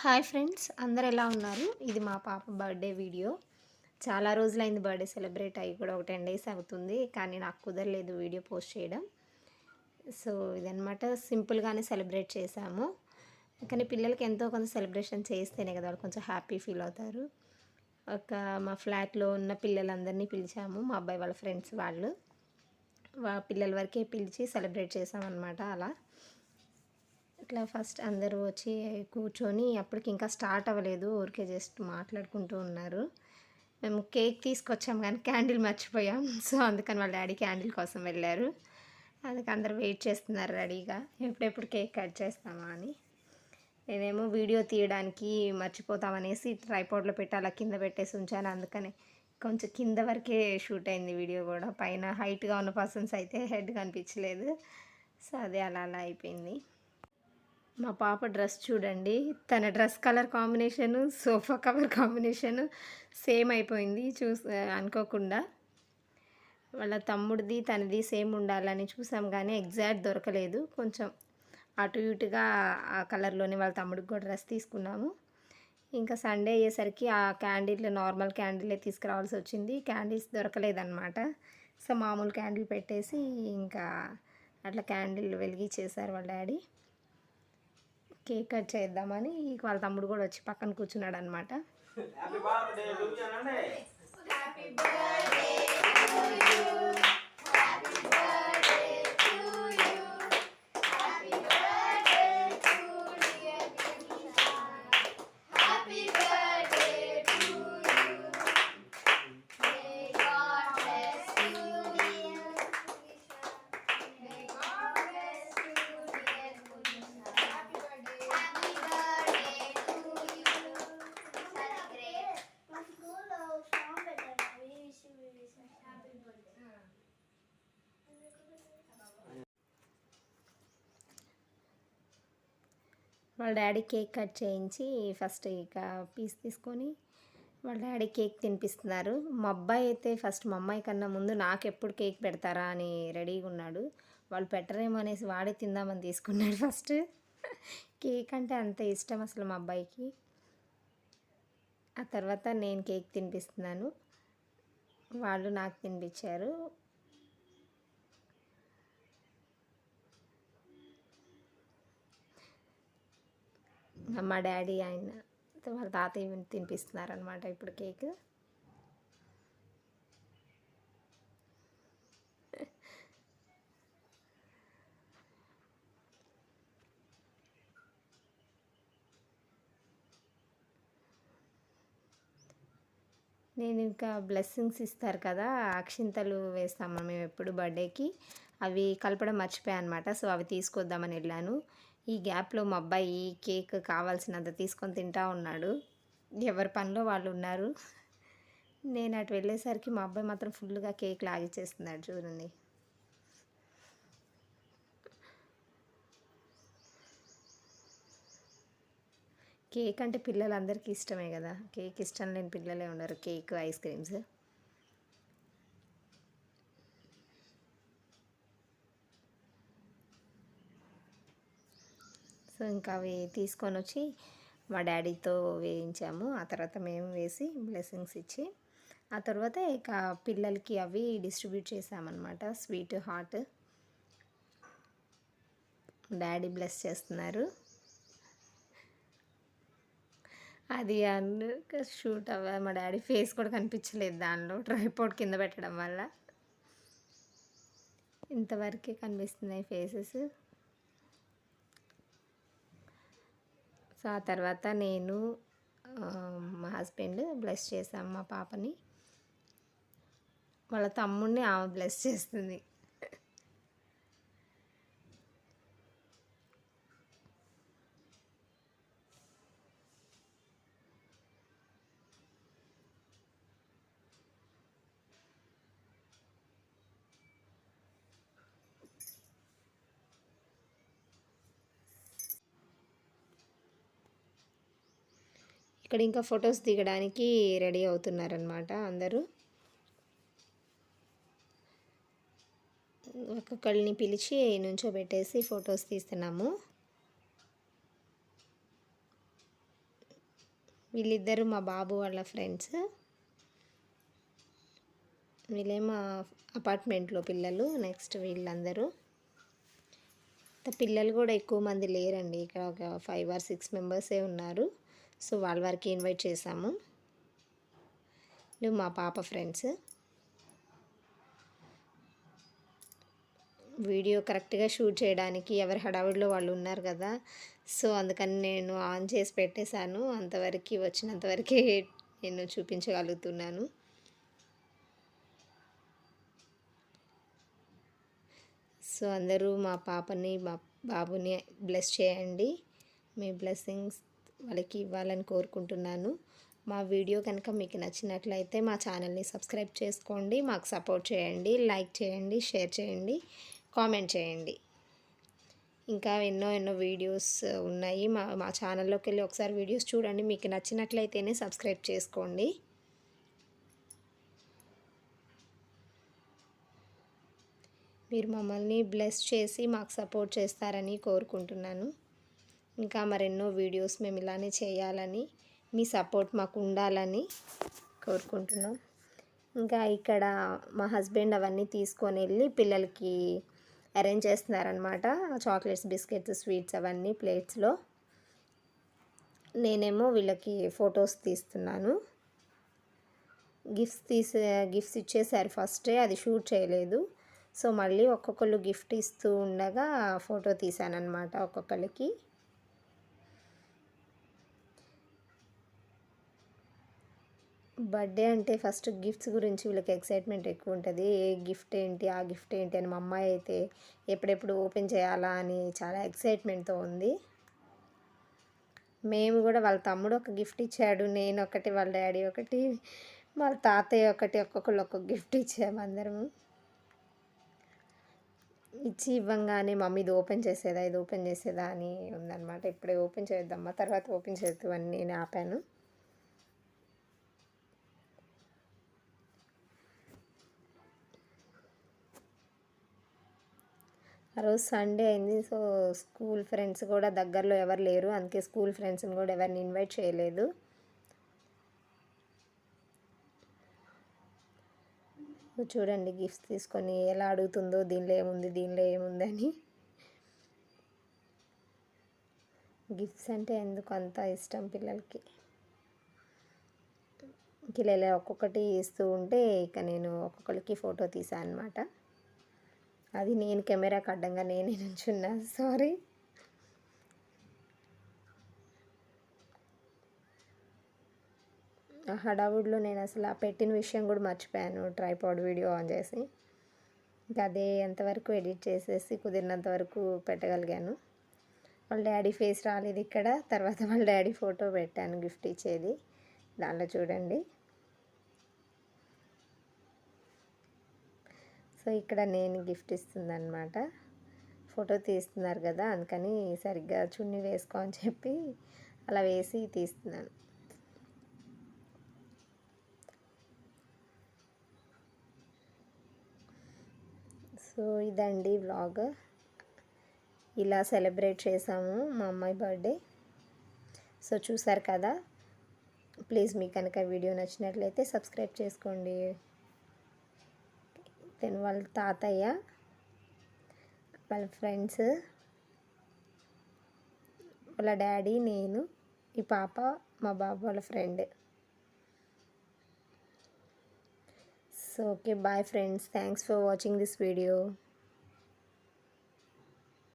Hi friends అందరు ఎలా ఉన్నారు? ఇది మా పాప బర్త్డే వీడియో. చాలా రోజులైంది బర్త్డే సెలబ్రేట్ అయ్యి కూడా ఒక టెన్ డేస్ అవుతుంది కానీ నాకు కుదరలేదు వీడియో పోస్ట్ చేయడం. సో ఇదనమాట సింపుల్గానే సెలబ్రేట్ చేశాము. కానీ పిల్లలకి ఎంతో కొంత సెలబ్రేషన్ చేస్తేనే కదా వాళ్ళు కొంచెం హ్యాపీ ఫీల్ అవుతారు. ఒక మా ఫ్లాట్లో ఉన్న పిల్లలందరినీ పిలిచాము మా అబ్బాయి వాళ్ళ ఫ్రెండ్స్ వాళ్ళు. వా పిల్లల వరకే పిలిచి సెలబ్రేట్ చేసామన్నమాట అలా. ఇట్లా ఫస్ట్ అందరూ వచ్చి కూర్చొని అప్పటికి ఇంకా స్టార్ట్ అవ్వలేదు ఊరికే జస్ట్ మాట్లాడుకుంటూ ఉన్నారు. మేము కేక్ తీసుకొచ్చాం కానీ క్యాండిల్ మర్చిపోయాం. సో అందుకని వాళ్ళ డాడీ క్యాండిల్ కోసం వెళ్ళారు. అందుకు అందరు వెయిట్ చేస్తున్నారు రెడీగా. ఎప్పుడెప్పుడు కేక్ కట్ చేస్తామా అని. నేనేమో వీడియో తీయడానికి మర్చిపోతామనేసి ట్రైపాడ్లో పెట్టి అలా కింద పెట్టేసి ఉంచాను. అందుకని కొంచెం కింద వరకే షూట్ అయింది వీడియో కూడా. పైన హైట్గా ఉన్న పర్సన్స్ అయితే హెడ్ కనిపించలేదు. సో అదే అలా అలా అయిపోయింది. మా పాప డ్రెస్ చూడండి. తన dress colour combination sofa cover combination same అయిపోయింది. చూస్ అనుకోకుండా వాళ్ళ తమ్ముడిది తనది సేమ్ ఉండాలని చూసాం కానీ ఎగ్జాక్ట్ దొరకలేదు. కొంచెం అటు ఇటుగా ఆ కలర్లోనే వాళ్ళ తమ్ముడికి కూడా డ్రెస్ తీసుకున్నాము. ఇంకా సండే అయ్యేసరికి ఆ క్యాండిల్ నార్మల్ క్యాండిలే తీసుకురావాల్సి వచ్చింది. క్యాండిల్స్ దొరకలేదన్నమాట. సో మామూలు క్యాండిల్ పెట్టేసి ఇంకా అట్లా క్యాండిల్ వెలిగించేశారు వాళ్ళ డాడీ. కేక్ కట్ చేద్దామని వాళ్ళ తమ్ముడు కూడా వచ్చి పక్కన కూర్చున్నాడు అనమాట వాళ్ళ డాడీ కేక్ కట్ చేయించి ఫస్ట్ ఇక పీస్ తీసుకొని వాళ్ళ డాడీ కేక్ తినిపిస్తున్నారు. మా అబ్బాయి అయితే ఫస్ట్ మా అమ్మాయి కన్నా ముందు నాకు ఎప్పుడు కేక్ పెడతారా అని రెడీగా ఉన్నాడు. వాళ్ళు పెట్టరేమో అనేసి వాడే తిందామని తీసుకున్నాడు ఫస్ట్. కేక్ అంటే అంత ఇష్టం అసలు మా అబ్బాయికి. ఆ తర్వాత నేను కేక్ తినిపిస్తున్నాను. వాళ్ళు నాకు తినిపించారు. మా డాడీ ఆయన వాళ్ళ తాతయ్య తినిపిస్తున్నారు అనమాట ఇప్పుడు కేక్. నేను ఇంకా బ్లెస్సింగ్స్ ఇస్తారు కదా అక్షింతలు వేస్తాము మేము ఎప్పుడు బర్త్డేకి అవి కలపడం మర్చిపోయాను అనమాట సో అవి తీసుకొద్దామని వెళ్ళాను. ఈ గ్యాప్లో మా అబ్బాయి కేక్ కావాల్సినంత తీసుకొని తింటా ఉన్నాడు. ఎవరి పనిలో వాళ్ళు ఉన్నారు? నేను అటు వెళ్ళేసరికి మా అబ్బాయి మాత్రం ఫుల్గా కేక్ లాగిచ్చేస్తున్నాడు చూడండి. కేక్ అంటే పిల్లలందరికీ ఇష్టమే కదా? కేక్ ఇష్టం లేని పిల్లలే ఉండరు. Cake ice creams. ఇంకా అవి తీసుకొని వచ్చి మా డాడీతో వేయించాము. ఆ తర్వాత మేము వేసి బ్లెస్సింగ్స్ ఇచ్చి ఆ తర్వాత ఇక పిల్లలకి అవి డిస్ట్రిబ్యూట్ చేసామన్నమాట. Sweet hot. డాడీ బ్లెస్ చేస్తున్నారు. అది అందుకు షూట్ అవ్వ మా డాడీ ఫేస్ కూడా కనిపించలేదు దానిలో ట్రైపోర్ట్ కింద పెట్టడం వల్ల. ఇంతవరకే కనిపిస్తున్నాయి ఫేసెస్. సో ఆ తర్వాత నేను మా హస్బెండ్ బ్లెస్ చేశాం మా పాపని. వాళ్ళ తమ్ముడిని ఆమె బ్లెస్ చేస్తుంది. ఇక్కడ ఇంకా ఫొటోస్ దిగడానికి రెడీ అవుతున్నారనమాట అందరూ. ఒక్కొక్కళ్ళని పిలిచి నుంచోబెట్టేసి ఫొటోస్ తీస్తున్నాము. వీళ్ళిద్దరు మా బాబు వాళ్ళ ఫ్రెండ్స్. వీళ్ళేమో అపార్ట్మెంట్లో పిల్లలు నెక్స్ట్ వీళ్ళందరూ. పిల్లలు కూడా ఎక్కువ మంది లేరండి. ఇక్కడ ఒక ఫైవ్ ఆర్ సిక్స్ మెంబర్సే ఉన్నారు. సో వాళ్ళ వరకు ఇన్వైట్ చేశాము. మా పాప ఫ్రెండ్స్. వీడియో కరెక్ట్గా షూట్ చేయడానికి ఎవరి హడావిడిలో వాళ్ళు ఉన్నారు కదా. సో అందుకని నేను ఆన్ చేసి పెట్టేశాను. అంతవరకు వచ్చినంతవరకే నేను చూపించగలుగుతున్నాను. సో అందరూ మా పాపని మా బాబుని బ్లెస్ చేయండి. మీ బ్లెస్సింగ్స్ వాళ్ళకి ఇవ్వాలని కోరుకుంటున్నాను. మా వీడియో కనుక మీకు నచ్చినట్లయితే మా ఛానల్ని సబ్స్క్రైబ్ చేసుకోండి. మాకు సపోర్ట్ చేయండి. లైక్ చేయండి. షేర్ చేయండి. కామెంట్ చేయండి. ఇంకా ఎన్నో ఎన్నో వీడియోస్ ఉన్నాయి. మా మా ఛానల్లోకి వెళ్ళి ఒకసారి వీడియోస్ చూడండి. మీకు నచ్చినట్లయితేనే సబ్స్క్రైబ్ చేసుకోండి. మీరు మమ్మల్ని బ్లెస్ చేసి మాకు సపోర్ట్ చేస్తారని కోరుకుంటున్నాను. ఇంకా మరెన్నో వీడియోస్ మేము ఇలానే చేయాలని మీ సపోర్ట్ మాకు ఉండాలని కోరుకుంటున్నాం. ఇంకా ఇక్కడ మా హస్బెండ్ అవన్నీ తీసుకొని వెళ్ళి పిల్లలకి అరేంజ్ చేస్తున్నారనమాట చాక్లెట్స్ బిస్కెట్స్ స్వీట్స్ అవన్నీ ప్లేట్స్లో. నేనేమో వీళ్ళకి ఫొటోస్ తీస్తున్నాను. గిఫ్ట్స్ తీసే గిఫ్ట్స్ ఇచ్చేసారు ఫస్టే అది షూట్ చేయలేదు. సో మళ్ళీ ఒక్కొక్కళ్ళు గిఫ్ట్ ఇస్తూ ఉండగా ఫోటో తీశానమాట ఒక్కొక్కరికి బర్త్డే అంటే ఫస్ట్ గిఫ్ట్స్ గురించి వీళ్ళకి ఎక్సైట్మెంట్ ఎక్కువ ఉంటుంది. ఏ గిఫ్ట్ ఏంటి ఆ గిఫ్ట్ ఏంటి అని మా అమ్మాయి అయితే ఎప్పుడెప్పుడు ఓపెన్ చేయాలా అని చాలా ఎక్సైట్మెంట్తో ఉంది. మేము కూడా వాళ్ళ తమ్ముడు ఒక గిఫ్ట్ ఇచ్చాడు నేను ఒకటి వాళ్ళ డాడీ ఒకటి వాళ్ళ తాతయ్య ఒకటి ఒక్కొక్కళ్ళు ఒక్కొక్క గిఫ్ట్ ఇచ్చాము అందరము. ఇచ్చి ఇవ్వంగానే మమ్మీ ఇది ఓపెన్ చేసేదా ఇది ఓపెన్ చేసేదా అని ఉందన్నమాట. ఇప్పుడే ఓపెన్ చేద్దామా తర్వాత ఓపెన్ చేద్దాం అని నేను ఆపాను. ఆ రోజు సండే అయింది. సో స్కూల్ ఫ్రెండ్స్ కూడా దగ్గరలో ఎవరు లేరు. అందుకే స్కూల్ ఫ్రెండ్స్ని కూడా ఎవరిని ఇన్వైట్ చేయలేదు. చూడండి గిఫ్ట్స్ తీసుకొని ఎలా అడుగుతుందో దీనిలో ఏముంది దీనిలో ఏముందని గిఫ్ట్స్ అంటే ఎందుకు అంత ఇష్టం పిల్లలకి? ఇలా ఇలా ఒక్కొక్కటి ఇస్తూ ఉంటే ఇక నేను ఒక్కొక్కరికి ఫోటో తీసాను అనమాట అది నేను కెమెరాకి అడ్డంగా నేనే నుంచున్నా. సారీ ఆ హడావుడిలో నేను అసలు ఆ పెట్టిన విషయం కూడా మర్చిపోయాను. ట్రైపాడ్ వీడియో ఆన్ చేసి. ఇంకా అదే ఎంతవరకు ఎడిట్ చేసేసి కుదిరినంత వరకు పెట్టగలిగాను. వాళ్ళ డాడీ ఫేస్ రాలేదు ఇక్కడ. తర్వాత వాళ్ళ డాడీ ఫోటో పెట్టాను గిఫ్ట్ ఇచ్చేది. దానిలో చూడండి. సో ఇక్కడ నేను గిఫ్ట్ ఇస్తుందన్నమాట. ఫోటో తీస్తున్నారు కదా అందుకని సరిగ్గా చున్నీ వేసుకో అని చెప్పి అలా వేసి తీస్తున్నాను. సో ఇదండి వ్లాగ్. ఇలా సెలబ్రేట్ చేసాము మా అమ్మాయి బర్త్డే. సో చూసారు కదా ప్లీజ్ మీకు కనుక వీడియో నచ్చినట్లయితే సబ్స్క్రైబ్ చేసుకోండి. దెన్ వాళ్ళ తాతయ్య వాళ్ళ ఫ్రెండ్స్ వాళ్ళ డాడీ నేను ఈ పాప మా బాబు వాళ్ళ friend so okay bye friends thanks for watching this video